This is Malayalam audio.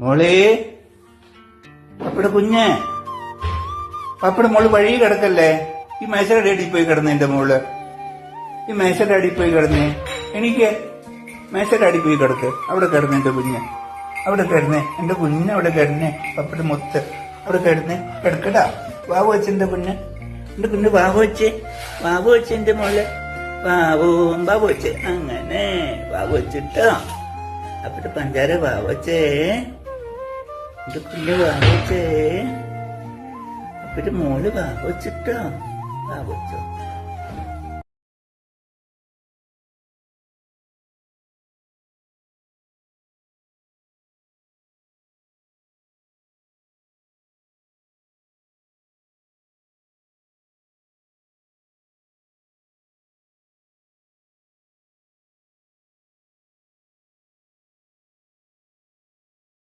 മോളെ പപ്പയുടെ കുഞ്ഞ്. പപ്പയുടെ മോൾ വഴി കിടക്കല്ലേ? ഈ മേശയുടെ അടിയിൽ പോയി കിടന്ന് എന്റെ മോൾ. ഈ മേശയുടെ അടിയിൽ പോയി കിടന്നേ. എനിക്ക് മേശയുടെ അടിയിൽ പോയി കിടക്ക്. അവിടെ കിടന്നേ എന്റെ കുഞ്ഞ്. അവിടെ കിടന്നേ. എന്റെ കുഞ്ഞ് അവിടെ കിടന്നേ. പപ്പയുടെ മൊത്ത്. അവിടെ കിടന്നേ. കിടക്കടാ. വാവ് വെച്ച് എന്റെ കുഞ്ഞ്. എന്റെ കുഞ്ഞ് വാവ് വെച്ച്. വാവ് വെച്ച് എന്റെ മോൾ. വാവും വാവ് വെച്ച്. അങ്ങനെ വാവ് വെച്ചിട്ടോ. അപ്പിട്ട് പഞ്ചാര വാവ് വെച്ചേ. എന്റെ കുഞ്ഞ് വാങ്ങിച്ചേ. വെച്ചേ മോൾ വാങ്ങിച്ചിട്ടോ വാങ്ങിച്ചോ